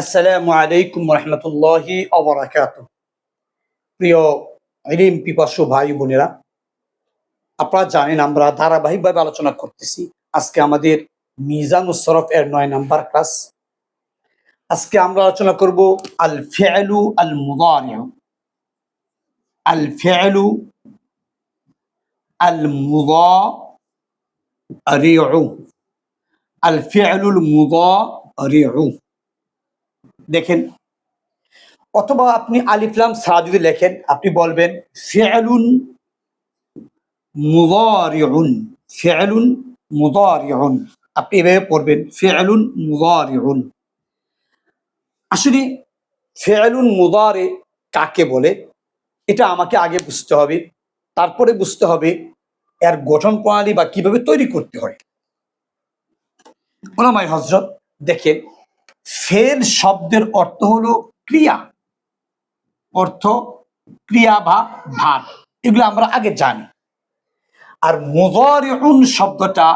আসসালামু আলাইকুম রহমতুল্লাহি অবরাকাত প্রিয় ইলিম পিপাসু ভাই বোনেরা, আপনারা জানেন আমরা ধারাবাহিকভাবে আলোচনা করতেছি। আজকে আমাদের মিজান সরফ এর নয় নাম্বার ক্লাস। আজকে আমরা আলোচনা করব আল ফেলু আল মুদারিউ আল ফেলু আল মুদারিউ আল ফেলুল মুদারিউ দেখেন। অথবা আপনি আলিফলাম সারা যদি লেখেন, আপনি বলবেন, ফেলুন মুদারিউন ফেলুন মুদারিউন। আপনি এভাবে পড়বেন, ফেলুন মুদারিউন। আসলে ফেলুন মুদারে কাকে বলে? এটা আমাকে আগে বুঝতে হবে, তারপরে বুঝতে হবে এর গঠন প্রণালী বা কীভাবে তৈরি করতে হয়। ওলামাই হজরত দেখেন ফেল শব্দের অর্থ হলো ক্রিয়া। অর্থ, ক্রিয়া বা ভাব এগুলো আমরা আগে জানি। আর মোজারিউন শব্দটা,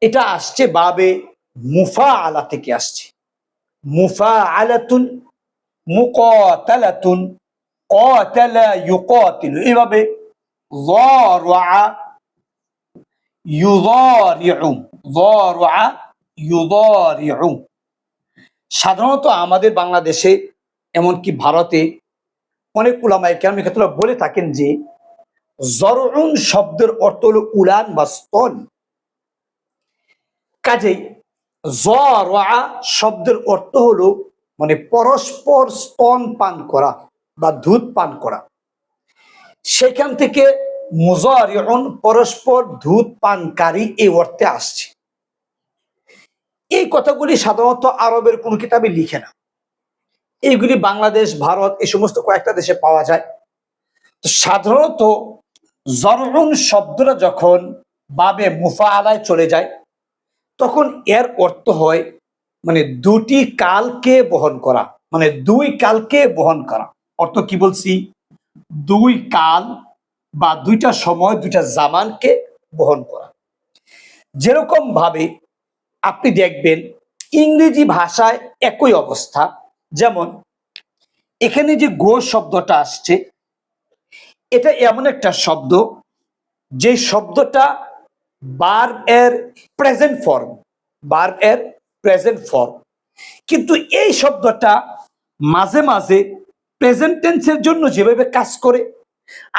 এটা আসছে বাবে মুফা আলা থেকে আসছে। মুফা আলাতুন মুকাতালাতুন, কতালা ইউকাতিল। এভাবে যারআ ইউযারিউ যারআ ইউযারিউ সাধারণত আমাদের বাংলাদেশে, এমনকি ভারতে অনেক উলামায় কেন ক্ষেত্রে বলে থাকেন যে জরউন শব্দের অর্থ হলো উলান বা স্তন। কাজেই জরা শব্দের অর্থ হলো মানে পরস্পর স্তন পান করা বা দুধ পান করা। সেখান থেকে মুজারিউন পরস্পর দুধ পানকারী এই অর্থে আসছে। এই কথাগুলি সাধারণত আরবের কোনো কিতাবে লিখে না। এইগুলি বাংলাদেশ, ভারত, এই সমস্ত কয়েকটা দেশে পাওয়া যায়। তো সাধারণত জরউন শব্দটা যখন বাবে মুফা আলায় চলে যায়, তখন এর অর্থ হয় মানে দুটি কালকে বহন করা মানে দুই কালকে বহন করা। অর্থ কি বলছি? দুই কাল বা দুইটা সময়, দুইটা জামানকে বহন করা। যেরকম ভাবে আপনি দেখবেন ইংরেজি ভাষায় একই অবস্থা। যেমন, এখানে যে গো শব্দটা আসছে, এটা এমন একটা শব্দ, যে শব্দটা বার এর প্রেজেন্ট ফর্ম, বার এর প্রেজেন্ট ফর্ম। কিন্তু এই শব্দটা মাঝে মাঝে প্রেজেন্ট টেন্সের জন্য যেভাবে কাজ করে,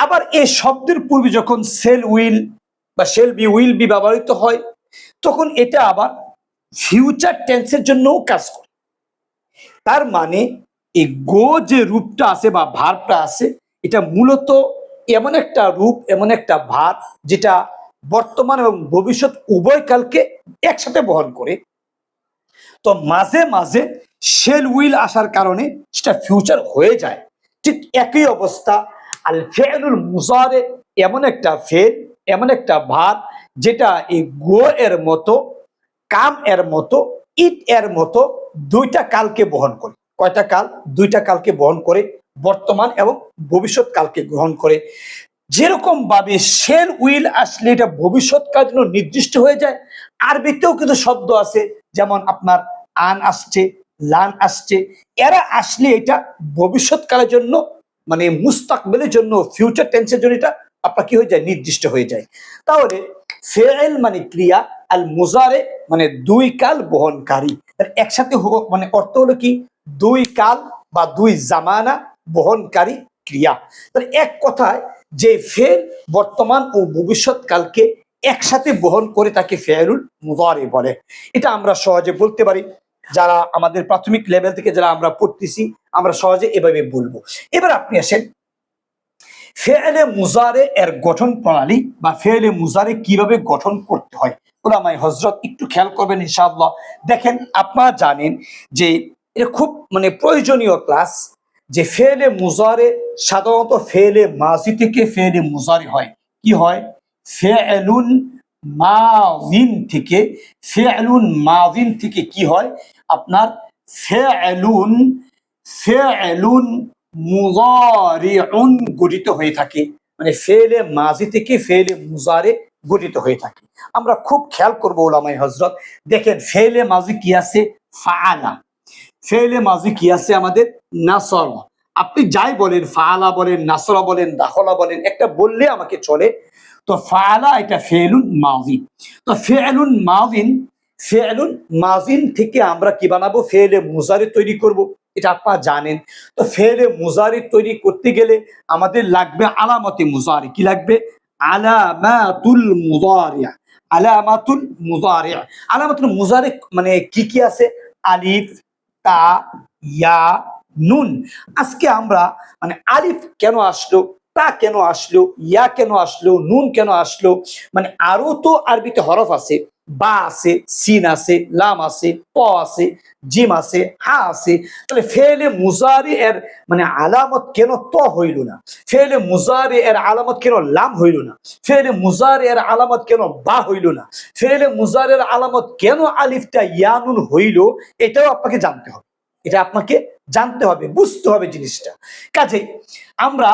আবার এই শব্দের পূর্বে যখন সেল উইল বা সেল বি উইল বি ব্যবহৃত হয়, তখন এটা আবার ফিউচার টেন্সের জন্যও কাজ করে। তার মানে এই গো যে রূপটা আছে বা ভারটা আছে, এটা মূলত এমন একটা রূপ, এমন একটা ভার যেটা বর্তমান এবং ভবিষ্যৎ উভয় কালকে একসাথে বহন করে। তো মাঝে মাঝে শেল উইল আসার কারণে সেটা ফিউচার হয়ে যায়। ঠিক একই অবস্থা, আল ফেলুল মুজারে এমন একটা ফেল, এমন একটা ভার, যেটা এই গো এর মতো কাম এর মতো, ইট এর মতো দুইটা কালকে বহন করে। কয়টা কাল? দুইটা কালকে বহন করে, বর্তমান এবং ভবিষ্যৎ কালকে গ্রহণ করে। যেরকম ভাবে শেল উইল আসলে এটা ভবিষ্যৎ কাল জন্য নির্দিষ্ট হয়ে যায়। আরবিতেও কিন্তু শব্দ আছে, যেমন আপনার আন আসছে, লান আসছে। এরা আসলে এটা ভবিষ্যৎ কালের জন্য মানে মুস্তাকবেলের জন্য ফিউচার টেন্সের জন্য এটা আপনার কি হয়ে যায়? নির্দিষ্ট হয়ে যায়। তাহলে ফেল মানে ক্রিয়া আল মুজারে মানে দুই কাল বহনকারী। একসাথে মানে অর্থ হলো কি? দুই কাল বা দুই জামানা বহনকারী ক্রিয়া। তাহলে এক কথায়, যে ফের বর্তমান ও ভবিষ্যৎ কালকে একসাথে বহন করে তাকে ফেরুল মুজারে বলে। এটা আমরা সহজে বলতে পারি। যারা আমাদের প্রাথমিক লেভেল থেকে যারা আমরা পড়তেছি, আমরা সহজে এভাবে বলব। এবার আপনি আসেন ফেলে মুজারে এর গঠন প্রণালী বা ফেলে মুজারে কীভাবে গঠন করতে হয়? ওলামাই হজরত একটু খেয়াল করবেন ইনশাআল্লাহ। দেখেন আপনারা জানেন যে এটা খুব মানে প্রয়োজনীয় ক্লাস যে ফেলে মুজারে, সাধারণত ফেলে মাজি থেকে ফেলে মুজারে হয়। কি হয়? ফেলুন মাজিন থেকে, ফেলুন মাজিন থেকে কি হয়? আপনার ফেলুন ফেলুন মুজারিউন গঠিত হয়ে থাকে। মানে ফেলে মাজি থেকে ফেলে মুজারে গঠিত হয়ে থাকে। আমরা খুব খেয়াল করব ওলামাই হজরত দেখেন ফেলে মাজি কি আছে ফাআলা। ফেলে মাজি কি আছে আমাদের নাসর। আপনি যাই বলেন ফালা বলেন, নাসরা বলেন, দাখলা বলেন, একটা বললে আমাকে চলে। তো ফালা এটা ফেলুন মাজি তো ফেলুন মাজিন ফেলুন মাজিন থেকে আমরা কি বানাবো? ফেলে মুজারে তৈরি করব। এটা আপনারা জানেন। তো ফেলে মুজারি তৈরি করতে গেলে আমাদের লাগবে আলামতে মুজারি। কি লাগবে? আলামাতুল মুজারিয়া। আলামাতুল মুজারে আলামাতুল মুজারে মানে কি কি আছে? আলিফ, তা, ইয়া, নুন। আজকে আমরা মানে আলিফ কেন আসলো, তা কেন আসলো, ইয়া কেন আসলো, নুন কেন আসলো মানে আরও তো আরবিতে হরফ আছে। বা আছে, সিন আছে, লাম আছে, প আছে, জিম আছে, হা আছে, তাহলে ফেলে মুজারি এর মানে আলামত কেন ত হইল না? ফেলে মুজারি এর আলামত কেন লাম হইল না? ফেলে মুজারি এর আলামত কেন বা হইল না? ফেলে মুজারের আলামত কেন আলিফটা ইয়ানুন হইল, এটাও আপনাকে জানতে হবে। এটা আপনাকে জানতে হবে, বুঝতে হবে জিনিসটা। কাজেই আমরা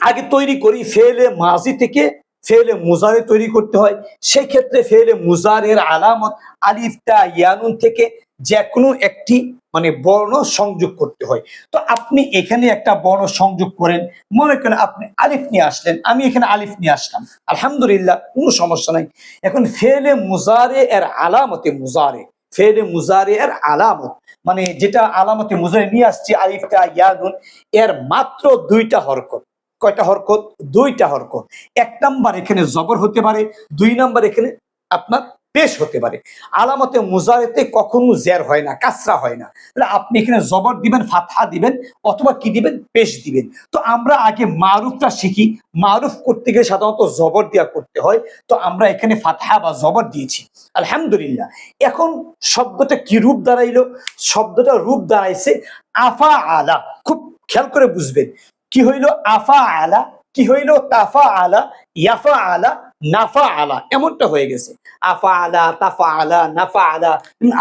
আগে তৈরি করি ফেলে মাজি থেকে ফেলে মুজারে তৈরি করতে হয়। সেই ক্ষেত্রে ফেলে মুজারের আলামত আলিফটা ইয়ানুন থেকে যে কোনো একটি মানে বর্ণ সংযোগ করতে হয়। তো আপনি এখানে একটা বর্ণ সংযোগ করেন। মনে করেন আপনি আলিফ নিয়ে আসলেন, আমি এখানে আলিফ নিয়ে আসলাম। আলহামদুলিল্লাহ, কোনো সমস্যা নাই। এখন ফেলে মুজারে এর আলামতে মুজারে। ফেলে মুজারে এর আলামত। মানে যেটা আলামতে মুজারে নিয়ে আসছি আলিফটা ইয়ানুন এর মাত্র দুইটা হরকত। কয়টা হরকত? দুইটা হরকত। এক নাম্বার এখানে জবর হতে পারে, দুই নাম্বার এখানে আপনার পেশ হতে পারে। আলামতে মুজারেতে কখনো জের হয় না, কাসরা হয় না। তাহলে আপনি এখানে জবর দিবেন, ফাতহা দিবেন, অথবা কি দিবেন? পেশ দিবেন। তো আমরা আগে মারুফটা শিখি। মারুফ করতে গেলে সাধারণত জবর দেওয়া করতে হয়। তো আমরা এখানে ফাতহা বা জবর দিয়েছি। আলহামদুলিল্লাহ। এখন শব্দটা কি রূপ দাঁড়াইলো? শব্দটা রূপ দাঁড়াইছে, আফা আলা। খুব খেয়াল করে বুঝবেন। কি হইল? আফা আলা কি হইল? তাফা আলা ইয়াফা আলা নাফা আলা এমনটা হয়ে গেছে। আফা আলা তাফা আলা নাফা আলা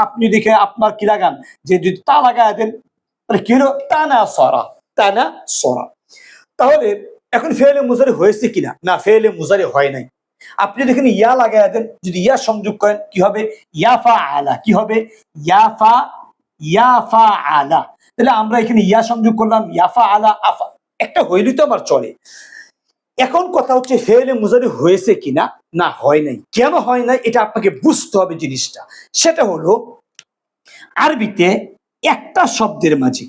আপনি দেখে আপনার কি লাগান? যে যদি তা লাগায় দেন কি হলো তানা সরা তানা সরা তাহলে এখন ফেলে মুজারি হয়েছে কিনা? না ফেলে মুজারি হয় নাই। আপনি দেখেন ইয়া লাগাই দেন, যদি ইয়া সংযোগ করেন, কি হবে? ইয়াফা আলা কি হবে? ইয়াফা ইয়াফা আলা তাহলে আমরা এখানে ইয়া সংযোগ করলাম ইয়াফা আলা আফা একটা হইলি তো আমার চলে। এখন কথা হচ্ছে ফেলে মুজারি হয়েছে কিনা? না, হয় নাই। কেন হয় নাই? এটা আপনাকে বুঝতে হবে জিনিসটা। সেটা হলো, আরবিতে একটা শব্দের মাঝে,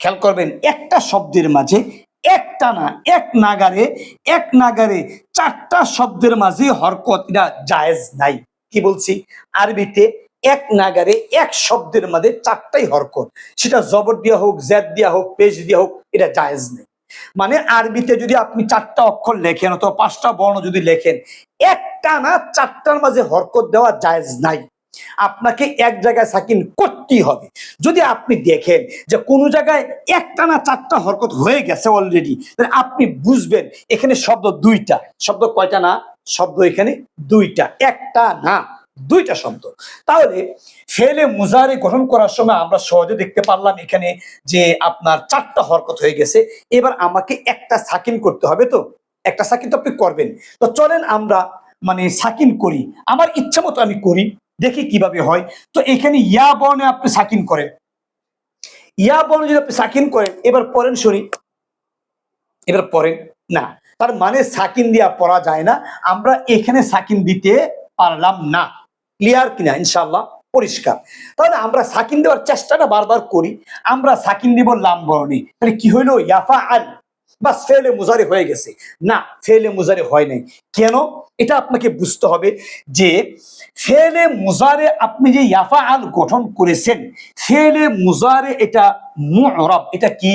খেয়াল করবেন, একটা শব্দের মাঝে একটা না, এক নাগারে এক নাগারে চারটা শব্দের মাঝে হরকত এটা জায়েজ নাই। কি বলছি? আরবিতে এক নাগারে এক শব্দের মাঝে চারটাই হরকত। সেটা জবর দিয়া হোক, জেদ দিয়া হোক পেজ দিয়া হোক, এটা জায়েজ নেই। মানে আরবিতে যদি আপনি চারটা অক্ষর লেখেন অথবা পাঁচটা বর্ণ যদি লেখেন, একটা না চারটার মাঝে হরকত দেওয়া জায়েজ নাই। আপনাকে এক জায়গায় সাকিন করতেই হবে। যদি আপনি দেখেন যে কোনো জায়গায় একটা না চারটা হরকত হয়ে গেছে অলরেডি তাহলে আপনি বুঝবেন এখানে শব্দ দুইটা। শব্দ কয়টা না? শব্দ এখানে দুইটা। একটা না। দুইটা শব্দ। তাহলে ফেলে মুজারে গঠন করার সময় আমরা সহজে দেখতে পারলাম এখানে যে আপনার চারটা হরকত হয়ে গেছে। এবার আমাকে একটা সাকিন করতে হবে তো? একটা সাকিন তো আপনি করবেন। তো চলেন আমরা মানে সাকিন করি। আমার ইচ্ছা মতো আমি করি, দেখি কীভাবে হয়। তো এখানে ইয়া বর্ণে আপনি সাকিন করেন। ইয়া বর্ণে যদি আপনি সাকিন করেন, এবার পড়েন শুনি এবার পড়েন। না, তার মানে সাকিন দিয়া পড়া যায় না। আমরা এখানে সাকিন দিতে পারলাম না। ক্লিয়ার কিনা ইনশাল্লাহ পরিষ্কার। তাহলে আমরা সাকিন দেওয়ার চেষ্টাটা বারবার করি, আমরা সাকিন দিব লাম বর্ণে। তাহলে কি হইল? ইয়াফা আল বা ফেলে মুজারে হয়ে গেছে। না ফেলে মুজারে হয় নাই। কেন? এটা আপনাকে বুঝতে হবে যে ফেলে মুজারে আপনি যে ইয়াফা আল গঠন করেছেন, ফেলে মুজারে এটা মুরব, এটা কি?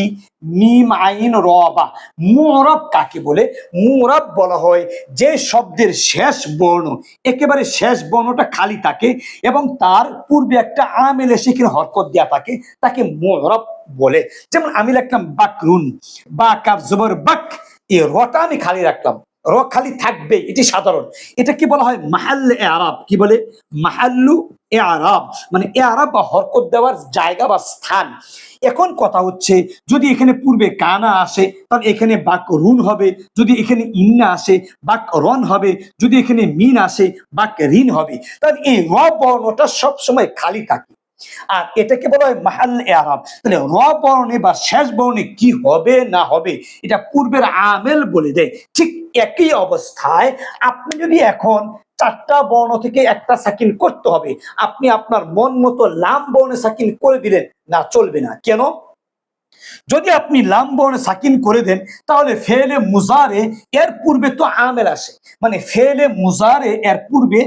মিম আইন রবা। মুরব কাকে বলে? মুরব বলা হয় যে শব্দের শেষ বর্ণ, একেবারে শেষ বর্ণটা খালি থাকে এবং তার পূর্বে একটা আমেল এসে কিনা হরকত দেওয়া থাকে, তাকে মুরব বলে। যেমন আমি লিখলাম বাকরুন বা কাবজবর বাক এ রটা আমি খালি রাখলাম। র খালি থাকবে এটি সাধারণ। এটা কি বলা হয় মাহাল্লে আরব কি বলে? মাহাল্লু এ আরব মানে এ আরব বা হরকত দেওয়ার জায়গা বা স্থান। এখন কথা হচ্ছে, যদি এখানে পূর্বে কানা আসে, তাহলে এখানে বাক রুন হবে। যদি এখানে ইন্না আসে, বাক রন হবে। যদি এখানে মিন আসে, বাক ঋণ হবে। তাহলে এই র বর্ণটা সবসময় খালি থাকে। আর এটাকে বলা হয় মাহাল আরব তাহলে র বর্ণে বা শেষ বর্ণে কি হবে না হবে, এটা পূর্বের আমেল বলে দেয়। ঠিক একই অবস্থায় আপনি যদি এখন চারটা বর্ণ থেকে একটা সাকিন করতে হবে, আপনি আপনার মন মতো লাম বর্ণে সাকিন করে দিলেন, না চলবে না। কেন? যদি আপনি লাম বর্ণে সাকিন করে দেন, তাহলে ফেলে মুজারে এর পূর্বে তো আমেল আসে। মানে ফেলে মুজারে এর পূর্বে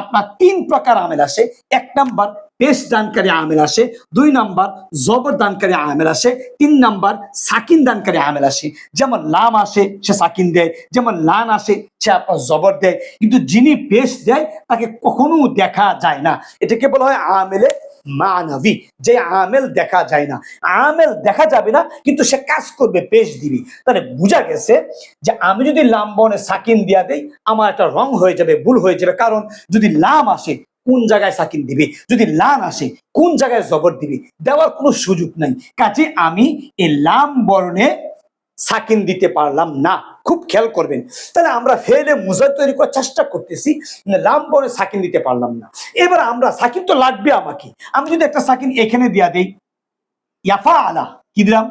আপনার তিন প্রকার আমেল আসে। এক নাম্বার পেশ দানকারী আমেল আসে। দুই নাম্বার, জবর দানকারী আমেল আসে। তিন নাম্বার, সাকিন দানকারী আমেল আসে। যেমন লাম আসে, সে সাকিন দেয়। যেমন লান আসে, সে আপনার জবর দেয়। কিন্তু যিনি পেশ দেয়, তাকে কখনো দেখা যায় না। এটাকে বলা হয় আমেলে মানবী। যে আমেল দেখা যায় না। আমেল দেখা যাবে না, কিন্তু সে কাজ করবে পেশ দিবি। তাহলে বোঝা গেছে যে আমি যদি লাম বনে সাকিন দিয়া দেই, আমার একটা রং হয়ে যাবে, ভুল হয়ে যাবে। কারণ যদি লাম আসে কোন জায়গায় সাকিন দিবে? যদি লান আসে, কোন জায়গায় জবর দিবে? দেওয়ার কোনো সুযোগ নাই। কাজে আমি এই লাম বর্ণে সাকিন দিতে পারলাম না। খুব খেয়াল করবেন। তাহলে আমরা ফেলে মুজার তৈরি করার চেষ্টা করতেছি লাম বর্ণে সাকিন দিতে পারলাম না। এবার আমরা সাকিন তো লাগবে আমাকে। আমি যদি একটা সাকিন এখানে দিয়া দেই, ইয়াফা আলা, কি দিলাম?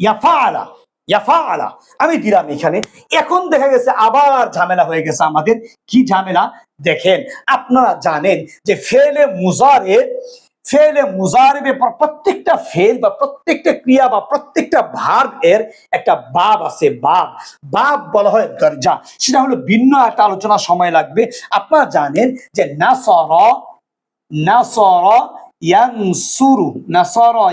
ইয়াফা আলা। ইয়াফা আলা আমি দিলাম এখানে। এখন দেখা গেছে আবার ঝামেলা হয়ে গেছে আমাদের। কি ঝামেলা? দেখেন, আপনারা জানেন যে ফেলে মুজারে ফেলে মুজারে প্রত্যেকটা ফেল বা প্রত্যেকটা ক্রিয়া বা প্রত্যেকটা ভার্ব এর একটা বাব আছে, বাব। বাব বলা হয় দরজা। সেটা হলো ভিন্ন একটা আলোচনা সময় লাগবে। আপনারা জানেন যে নাসর নাসর ইয়ানসুরু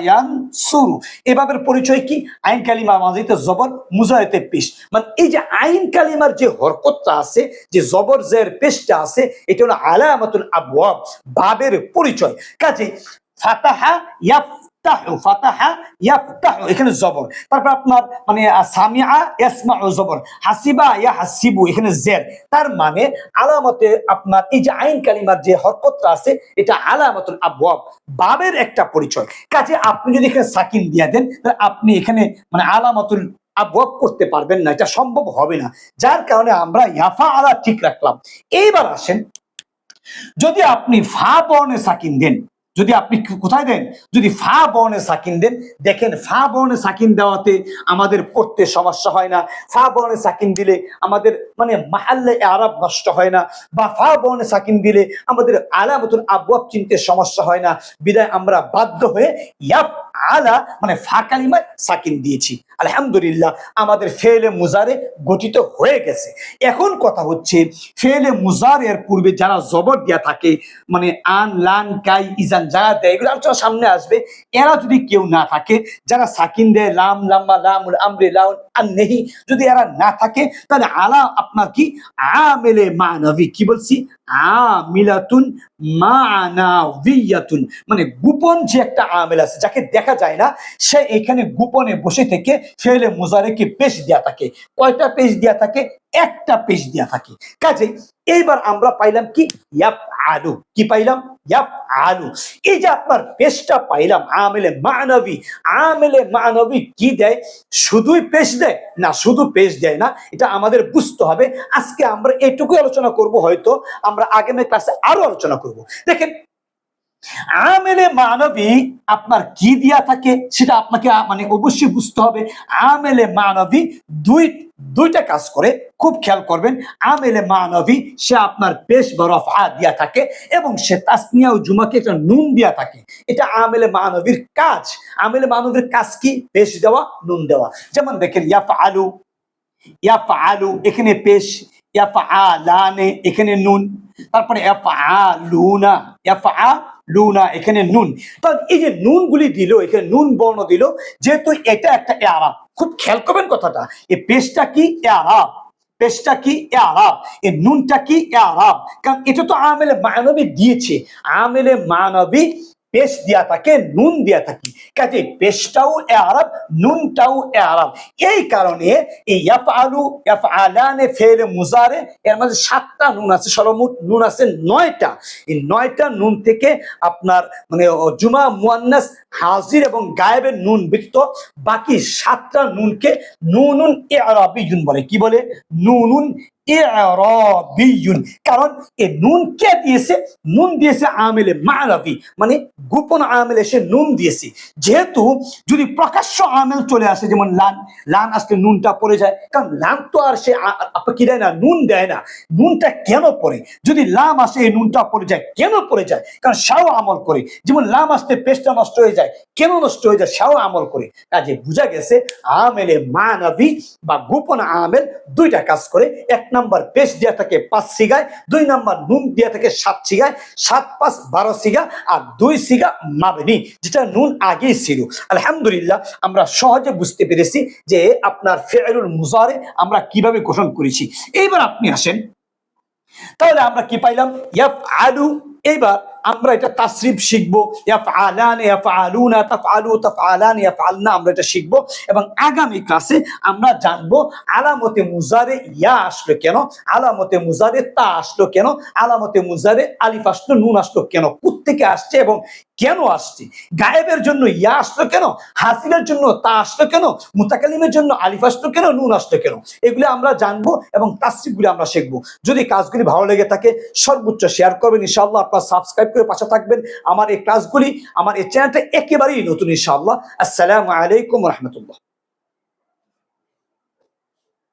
ইয়াং সুরু এভাবের পরিচয় কি? আইন কালিমা মাঝিতে জবর মুজাহিতে পেশ। মানে এই যে আইন কালিমার যে হরকতটা আছে, যে জবর জের পেশটা আছে, এটা হলো আলামাতুল আবওয়াব বাবের পরিচয়। কাজে ফাতাহা এখানে জবর। তারপর আপনার মানে জবর। হাসিবা ইয়া হাসিবু এখানে জের। তার মানে আলামতে আপনার এই যে আইন কালিমার যে হরকতটা আছে, এটা বাবের একটা পরিচয়। কাজে আপনি যদি এখানে সাকিন দিয়া দেন, তাহলে আপনি এখানে মানে আলামতুল আবওয়াব করতে পারবেন না, এটা সম্ভব হবে না। যার কারণে আমরা ইয়াফা আলা ঠিক রাখলাম। এইবার আসেন, যদি আপনি ফা বর্ণে সাকিন দেন যদি আপনি কোথায় দেন? যদি ফা বর্ণে সাকিন দেন, দেখেন ফা বর্ণে সাকিন দেওয়াতে আমাদের পড়তে সমস্যা হয় না। ফা বর্ণে সাকিন দিলে আমাদের মানে মাহাল্লে আরব নষ্ট হয় না। বা ফা বর্ণে সাকিন দিলে আমাদের আলামতুল আবহাওয়া চিনতে সমস্যা হয় না। বিদায় আমরা বাধ্য হয়ে ইয়াব আলা মানে ফাকালিমায় সাকিন দিয়েছি। আলহামদুলিল্লাহ, আমাদের ফেলে মুজারে গঠিত হয়ে গেছে। এখন কথা হচ্ছে, ফেলে মুজার এর পূর্বে যারা জবর দেয়া থাকে মানে আন, লান, কাই, ইজান যারা দেয়, এগুলো আলোচনা সামনে আসবে। এরা যদি কেউ না থাকে, যারা সাকিন দেয়, লাম, লাম্মা, লামুল আমরে, লাউন আর নেহি, যদি এরা না থাকে, তাহলে আলা আপনার কি? আমেলে মানবী, কি বলছি? আমিলাতুন মানে গোপন যে একটা আমেল আছে, যাকে দেখা যায় না, সে এখানে গোপনে বসে থেকে ফেলে মুজারেকে পেশ দেয়া থাকে। কয়টা পেশ দেয়া থাকে? একটা পেশ দেয়া থাকে। কাজে এইবার আমরা পাইলাম কি? ইয়াপ আলু কি পাইলাম? এই যে আপনার পেশটা পাইলাম, আমেলে মানবী। আমেলে মানবী কি দেয়? শুধুই পেশ দেয়? না, শুধু পেশ দেয় না, এটা আমাদের বুঝতে হবে। আজকে আমরা এটুকু আলোচনা করব হয়তো, আমরা আগামী ক্লাসে আরও আলোচনা করব। দেখেন আমেলে মানবী আপনার কি দিয়া থাকে সেটা আপনাকে মানে অবশ্যই বুঝতে হবে। আমেলে মানবী দুই, দুইটা কাজ করে, খুব খেয়াল করবেন। আমেলে মানবী সে আপনার পেশ বা রফা দিয়া থাকে এবং সে তাসনিয়া ও জুমাকে একটা নুন দিয়া থাকে। এটা আমেলে মানবীর কাজ। আমেলে মানবীর কাজ কি? পেশ দেওয়া, নুন দেওয়া। যেমন দেখেন ইয়াফ আলু ইয়াফ আলু এখানে পেশ ইয়াফ আলানে এখানে নুন। তারপরে লুনা লুনা, এখানে নুন। তো এই যে নুনগুলি দিল, এখানে নুন বর্ণ দিল, যেহেতু এটা একটা এরাব। খুব খেয়াল করবেন কথাটা। এই পেস্টটা কি এরাব? পেশটা কি এ আরব এ নুনটা কি এ আরব কারণ এটা তো আমেলে মানবী দিয়েছে। আমেলে মানবী পেশ দিয়া থাকে, নুন দিয়া থাকি। কাজে পেশটাও এরাব নুনটাও এরাব এই কারণে এই ইয়াফআলু, ইয়াফআলানে ফেলে মুজারে, এর মধ্যে সাতটা নুন আছে, সর্বমোট নুন আছে নয়টা। এই নয়টা নুন থেকে আপনার মানে জুমা মুয়ান্নাস হাজির এবং গায়েবের নুন বৃত্ত বাকি সাতটা নুনকে নুনুন এ এরাবিজুন বলে। কি বলে? নুনুন কারণ এ নুন কে দিয়েছে? নুন দিয়েছে আমেলে মারাবি। মানে গোপন আমেল এসে নুন দিয়েছে। যেহেতু যদি প্রকাশ্য আমেল চলে আসে, যেমন লান লান আসলে নুনটা পড়ে যায়। কারণ লান তো আর সে কি দেয় না? নুন দেয় না। নুনটা কেন পড়ে? যদি লাম আসে, এই নুনটা পড়ে যায়, কেন পড়ে যায়? কারণ সাও আমল করে। যেমন লাম আসতে পেস্টটা নষ্ট হয়ে যায়, কেন নষ্ট হয়ে যায়? সাও আমল করে। কাজে বোঝা গেছে, আমেলে মানবী বা গোপন আমেল দুইটা কাজ করে। এক নাম্বার বেশ দিয়া থাকে পাঁচ সিগায়, দুই নাম্বার নুন দিয়া থাকে সাত সিগায়, সাত পাঁচ বারো সিগা আর দুই সিগা মাবেনি যেটা নুন আগেই ছিল। আলহামদুলিল্লাহ, আমরা সহজে বুঝতে পেরেছি যে আপনার ফেরুল মুজারে আমরা কীভাবে গঠন করেছি। এইবার আপনি আসেন। তাহলে আমরা কি পাইলাম? ইয়াফ আলু এইবার আমরা এটা তাসরিফ শিখব। আমরা এটা শিখব। এবং আগামী ক্লাসে আমরা জানব আলামতে মুজারে ইয়া আসলো কেন? আলামতে মুজারে তা আসলো কেন? আলামতে মুজারে আলিফ আসলো, নুন আসলো কেন? থেকে আসছে এবং কেন আসছে? গায়েবের জন্য ইয়া আসলো কেন? হাসিলের জন্য তা আসলো কেন? মুতাকালিমের জন্য আলিফ আসলো কেন? নুন আসলো কেন? এগুলি আমরা জানব এবং তাসরিফগুলো আমরা শিখব। যদি কাজগুলি ভালো লেগে থাকে, সর্বোচ্চ শেয়ার করবেন। ইনশাআল্লাহ আপনার সাবস্ক্রাইব করে পাশে থাকবেন। আমার এই ক্লাসগুলি আমার এই চ্যানেলটা একেবারেই নতুন, ইনশাআল্লাহ। আসসালামু আলাইকুম রহমতুল্লাহ।